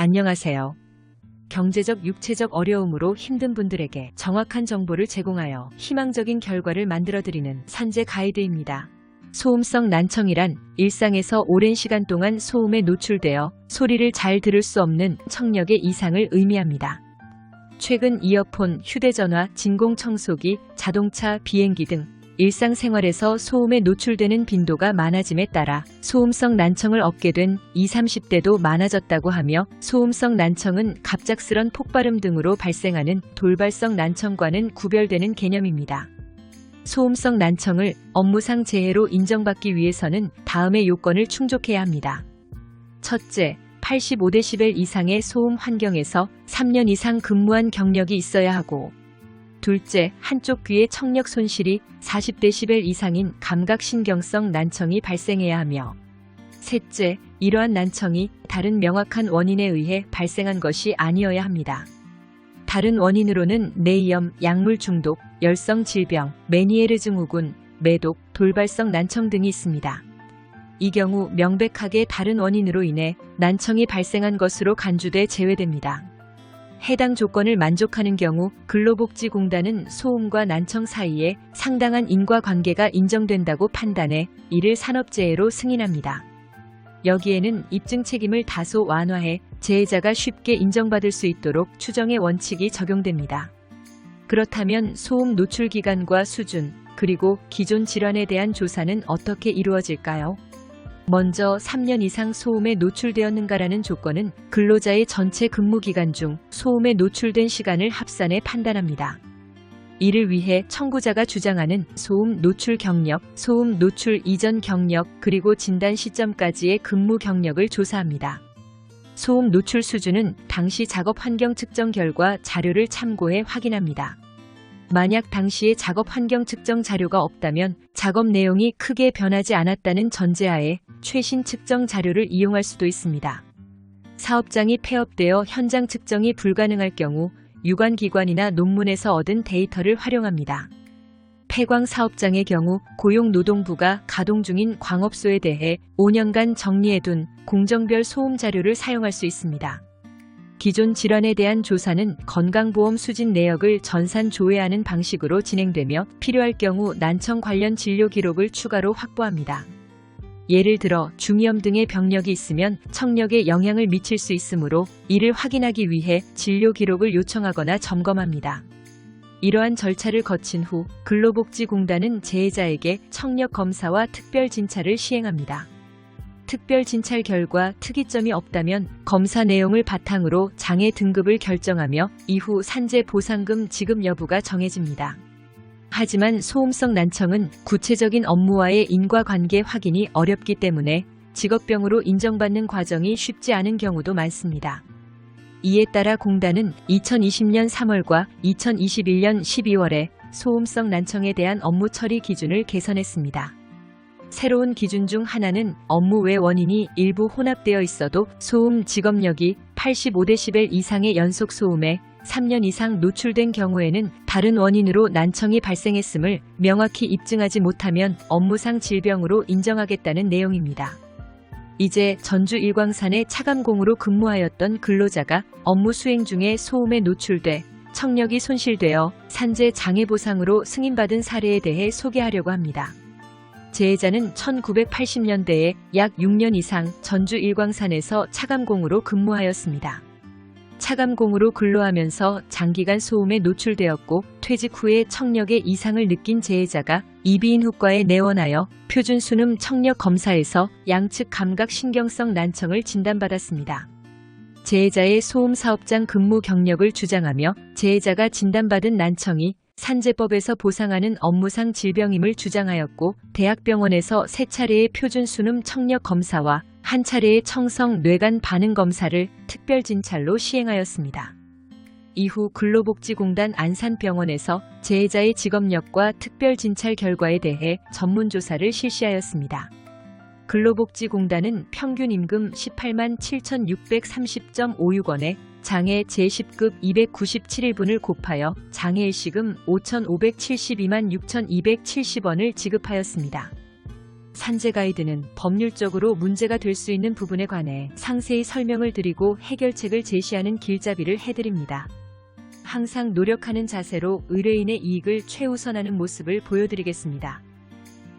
안녕하세요. 경제적, 육체적 어려움으로 힘든 분들에게 정확한 정보를 제공하여 희망적인 결과를 만들어드리는 산재 가이드입니다. 소음성 난청이란 일상에서 오랜 시간 동안 소음에 노출되어 소리를 잘 들을 수 없는 청력의 이상을 의미합니다. 최근 이어폰, 휴대전화, 진공청소기, 자동차, 비행기 등 일상생활에서 소음에 노출되는 빈도가 많아짐에 따라 소음성 난청을 얻게 된 20, 30대도 많아졌다고 하며 소음성 난청은 갑작스런 폭발음 등으로 발생하는 돌발성 난청과는 구별되는 개념입니다. 소음성 난청을 업무상 재해로 인정받기 위해서는 다음의 요건을 충족해야 합니다. 첫째, 85데시벨 이상의 소음 환경에서 3년 이상 근무한 경력이 있어야 하고 둘째, 한쪽 귀의 청력 손실이 40데시벨 이상인 감각신경성 난청이 발생해야 하며 셋째, 이러한 난청이 다른 명확한 원인에 의해 발생한 것이 아니어야 합니다. 다른 원인으로는 뇌염, 약물 중독, 열성 질병, 메니에르 증후군, 매독, 돌발성 난청 등이 있습니다. 이 경우 명백하게 다른 원인으로 인해 난청이 발생한 것으로 간주돼 제외됩니다. 해당 조건을 만족하는 경우 근로복지공단은 소음과 난청 사이에 상당한 인과관계가 인정된다고 판단해 이를 산업재해로 승인합니다. 여기에는 입증 책임을 다소 완화해 재해자가 쉽게 인정받을 수 있도록 추정의 원칙이 적용됩니다. 그렇다면 소음 노출 기간과 수준, 그리고 기존 질환에 대한 조사는 어떻게 이루어질까요? 먼저 3년 이상 소음에 노출되었는가라는 조건은 근로자의 전체 근무 기간 중 소음에 노출된 시간을 합산해 판단합니다. 이를 위해 청구자가 주장하는 소음 노출 경력, 소음 노출 이전 경력, 그리고 진단 시점까지의 근무 경력을 조사합니다. 소음 노출 수준은 당시 작업 환경 측정 결과 자료를 참고해 확인합니다. 만약 당시의 작업 환경 측정 자료가 없다면 작업 내용이 크게 변하지 않았다는 전제하에 최신 측정 자료를 이용할 수도 있습니다. 사업장이 폐업되어 현장 측정이 불가능할 경우 유관기관이나 논문에서 얻은 데이터를 활용합니다. 폐광 사업장의 경우 고용노동부가 가동 중인 광업소에 대해 5년간 정리해둔 공정별 소음 자료를 사용할 수 있습니다. 기존 질환에 대한 조사는 건강보험 수진 내역을 전산 조회하는 방식으로 진행되며 필요할 경우 난청 관련 진료 기록을 추가로 확보합니다. 예를 들어 중이염 등의 병력이 있으면 청력에 영향을 미칠 수 있으므로 이를 확인하기 위해 진료 기록을 요청하거나 점검합니다. 이러한 절차를 거친 후 근로복지공단은 재해자에게 청력 검사와 특별 진찰을 시행합니다. 특별 진찰 결과 특이점이 없다면 검사 내용을 바탕으로 장애 등급을 결정하며 이후 산재 보상금 지급 여부가 정해집니다. 하지만 소음성 난청은 구체적인 업무와의 인과관계 확인이 어렵기 때문에 직업병으로 인정받는 과정이 쉽지 않은 경우도 많습니다. 이에 따라 공단은 2020년 3월과 2021년 12월에 소음성 난청에 대한 업무 처리 기준을 개선했습니다. 새로운 기준 중 하나는 업무 외 원인이 일부 혼합되어 있어도 소음 직업력이 85데시벨 이상의 연속 소음에 3년 이상 노출된 경우에는 다른 원인으로 난청이 발생했음을 명확히 입증하지 못하면 업무상 질병으로 인정하겠다는 내용입니다. 이제 전주 일광산의 차감공으로 근무하였던 근로자가 업무 수행 중에 소음에 노출돼 청력이 손실되어 산재 장애 보상으로 승인받은 사례에 대해 소개하려고 합니다. 재해자는 1980년대에 약 6년 이상 전주 일광산에서 차감공으로 근무하였습니다. 차감공으로 근로하면서 장기간 소음에 노출되었고 퇴직 후에 청력에 이상을 느낀 재해자가 이비인후과에 내원하여 표준 수능 청력 검사에서 양측 감각 신경성 난청을 진단받았습니다. 재해자의 소음 사업장 근무 경력을 주장하며 재해자가 진단받은 난청이 산재법에서 보상하는 업무상 질병임을 주장하였고 대학병원에서 세 차례의 표준 수능 청력 검사와 한 차례의 청성 뇌간 반응 검사를 특별 진찰로 시행하였습니다. 이후 근로복지공단 안산병원에서 재해자의 직업력과 특별 진찰 결과에 대해 전문 조사를 실시하였습니다. 근로복지공단은 평균 임금 18만 7,630.56원에 장애 제10급 297일분을 곱하여 장애일시금 5,572만 6,270원을 지급하였습니다. 산재 가이드는 법률적으로 문제가 될 수 있는 부분에 관해 상세히 설명을 드리고 해결책을 제시하는 길잡이를 해드립니다. 항상 노력하는 자세로 의뢰인의 이익을 최우선하는 모습을 보여드리겠습니다.